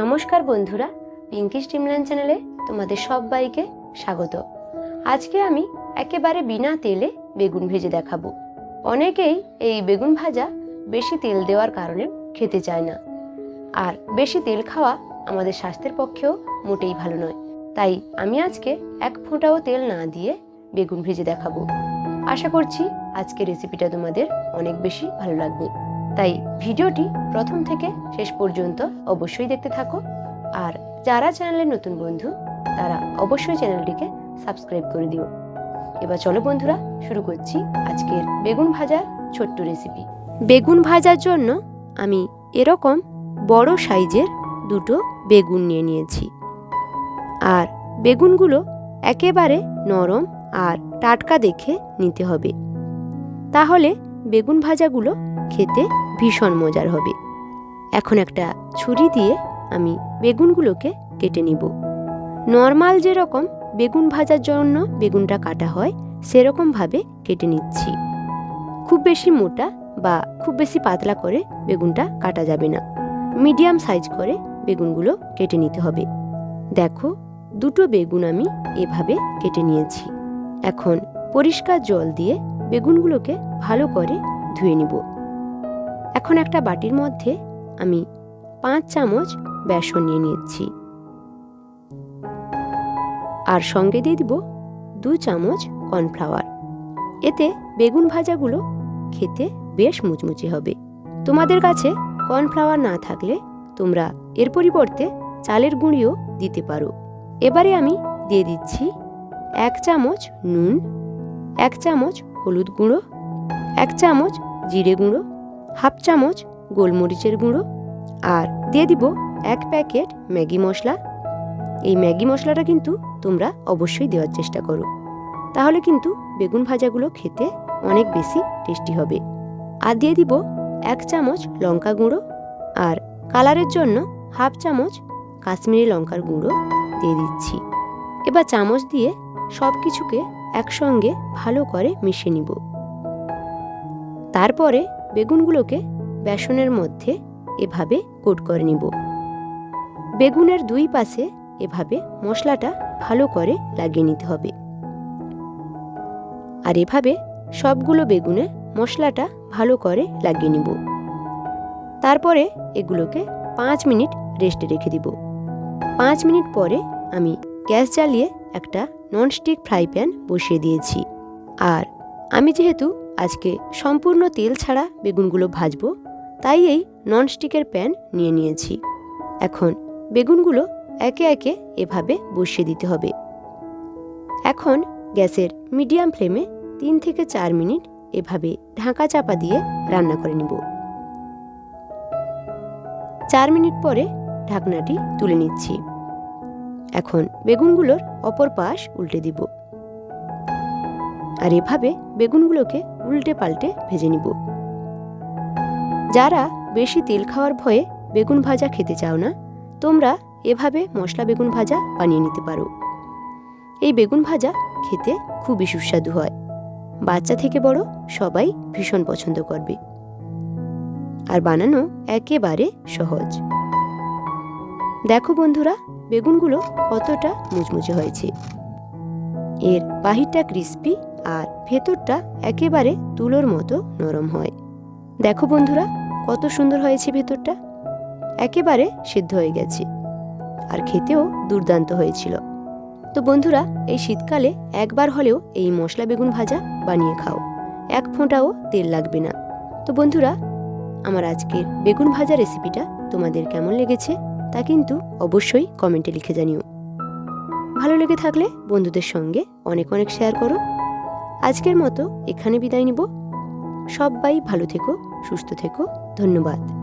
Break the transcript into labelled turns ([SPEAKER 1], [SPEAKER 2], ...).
[SPEAKER 1] নমস্কার বন্ধুরা পিঙ্কি স্টিমল্যান্ড চ্যানেলে তোমাদের সবাইকে স্বাগত। আজকে আমি একেবারে বিনা তেলে বেগুন ভেজে দেখাবো। অনেকেই এই বেগুন ভাজা বেশি তেল দেওয়ার কারণে খেতে চায় না। আর বেশি তেল খাওয়া আমাদের স্বাস্থ্যের পক্ষেও মোটেই ভালো নয়। তাই আমি আজকে এক ফোঁটাও তেল না দিয়ে বেগুন ভেজে দেখাবো। আশা করছি আজকে রেসিপিটা তোমাদের অনেক বেশি ভালো লাগবে। তাই ভিডিওটি প্রথম থেকে শেষ পর্যন্ত অবশ্যই দেখতে থাকো। আর যারা চ্যানেলের নতুন বন্ধু, তারা অবশ্যই চ্যানেলটিকে সাবস্ক্রাইব করে দিও। এবার চলো বন্ধুরা, শুরু করছি আজকের বেগুন ভাজার ছোট্ট রেসিপি বেগুন ভাজার জন্য আমি এরকম বড় সাইজের দুটো বেগুন নিয়ে নিয়েছি। আর বেগুনগুলো একেবারে নরম আর টাটকা দেখে নিতে হবে। তাহলে বেগুন ভাজাগুলো খেতে ভীষণ মজার হবে। এখন একটা ছুরি দিয়ে আমি বেগুনগুলোকে কেটে নিব। নর্মাল যেরকম বেগুন ভাজার জন্য বেগুনটা কাটা হয়, সেরকমভাবে কেটে নিচ্ছি। খুব বেশি মোটা বা খুব বেশি পাতলা করে বেগুনটা কাটা যাবে না। মিডিয়াম সাইজ করে বেগুনগুলো কেটে নিতে হবে। দেখো, দুটো বেগুন আমি এভাবে কেটে নিয়েছি। এখন পরিষ্কার জল দিয়ে বেগুনগুলোকে ভালো করে ধুয়ে নিব। এখন একটা বাটির মধ্যে আমি পাঁচ চামচ বেসন নিয়ে নিচ্ছি আর সঙ্গে দিয়ে দিব দু চামচ কর্নফ্লাওয়ার। এতে বেগুন ভাজাগুলো খেতে বেশ মুচমুচে হবে। তোমাদের কাছে কর্নফ্লাওয়ার না থাকলে তোমরা এর পরিবর্তে চালের গুঁড়িও দিতে পারো। এবারে আমি দিয়ে দিচ্ছি এক চামচ নুন, এক চামচ হলুদ গুঁড়ো, এক চামচ জিরে গুঁড়ো হাফ চামচ গোলমরিচের গুঁড়ো আর দিয়ে দিব এক প্যাকেট ম্যাগি মশলা। এই ম্যাগি মশলাটা কিন্তু তোমরা অবশ্যই দেওয়ার চেষ্টা করো। তাহলে কিন্তু বেগুন ভাজাগুলো খেতে অনেক বেশি টেস্টি হবে। আর দিয়ে দিব এক চামচ লঙ্কা গুঁড়ো আর কালারের জন্য হাফ চামচ কাশ্মীরি লঙ্কার গুঁড়ো দিয়ে দিচ্ছি। এবার চামচ দিয়ে সব কিছুকে একসঙ্গে ভালো করে মিশিয়ে নিব। তারপরে বেগুনগুলোকে বেসনের মধ্যে এভাবে কোট করে নিব। বেগুনের দুই পাশে এভাবে মশলাটা ভালো করে লাগিয়ে নিতে হবে। আর এভাবে সবগুলো বেগুনে মশলাটা ভালো করে লাগিয়ে নিব। তারপরে এগুলোকে পাঁচ মিনিট রেস্টে রেখে দিব। পাঁচ মিনিট পরে আমি গ্যাস জ্বালিয়ে একটা ননস্টিক ফ্রাই প্যান বসিয়ে দিয়েছি। আর আমি যেহেতু আজকে সম্পূর্ণ তেল ছাড়া বেগুনগুলো ভাজবো, তাই এই ননস্টিকের প্যান নিয়ে নিয়েছি। এখন বেগুনগুলো একে একে এভাবে বসিয়ে দিতে হবে। এখন গ্যাসের মিডিয়াম ফ্লেমে তিন থেকে চার মিনিট এভাবে ঢাকা চাপা দিয়ে রান্না করে নিব। চার মিনিট পরে ঢাকনাটি তুলে নিচ্ছি। এখন বেগুনগুলোর অপর পাশ উল্টে দিব। আর এভাবে বেগুনগুলোকে উল্টে পাল্টে ভেজে নিব। যারা বেশি তেল খাওয়ার ভয়ে বেগুন ভাজা খেতে চাও না, তোমরা এভাবে মশলা বেগুন ভাজা বানিয়ে নিতে পারো। এই বেগুন ভাজা খেতে খুবই সুস্বাদু হয়। বাচ্চা থেকে বড় সবাই ভীষণ পছন্দ করবে। আর বানানো একেবারে সহজ। দেখো বন্ধুরা, বেগুনগুলো কতটা মুচমুচে হয়েছে। এর বাহিরটা ক্রিস্পি আর ভেতরটা একেবারে তুলোর মতো নরম হয়। দেখো বন্ধুরা, কত সুন্দর হয়েছে ভেতরটা। একেবারে সিদ্ধ হয়ে গেছে। আর খেতেও দুর্দান্ত হয়েছিল। তো বন্ধুরা, এই শীতকালে একবার হলেও এই মশলা বেগুন ভাজা বানিয়ে খাও। এক ফোঁটাও তেল লাগবে না। তো বন্ধুরা, আমার আজকের বেগুন ভাজা রেসিপিটা তোমাদের কেমন লেগেছে তা কিন্তু অবশ্যই কমেন্টে লিখে জানিও। ভালো লেগে থাকলে বন্ধুদের সঙ্গে অনেক অনেক শেয়ার করো। আজকের মতো এখানে বিদায় নিব। সবাই ভালো থেকো সুস্থ থেকো। ধন্যবাদ।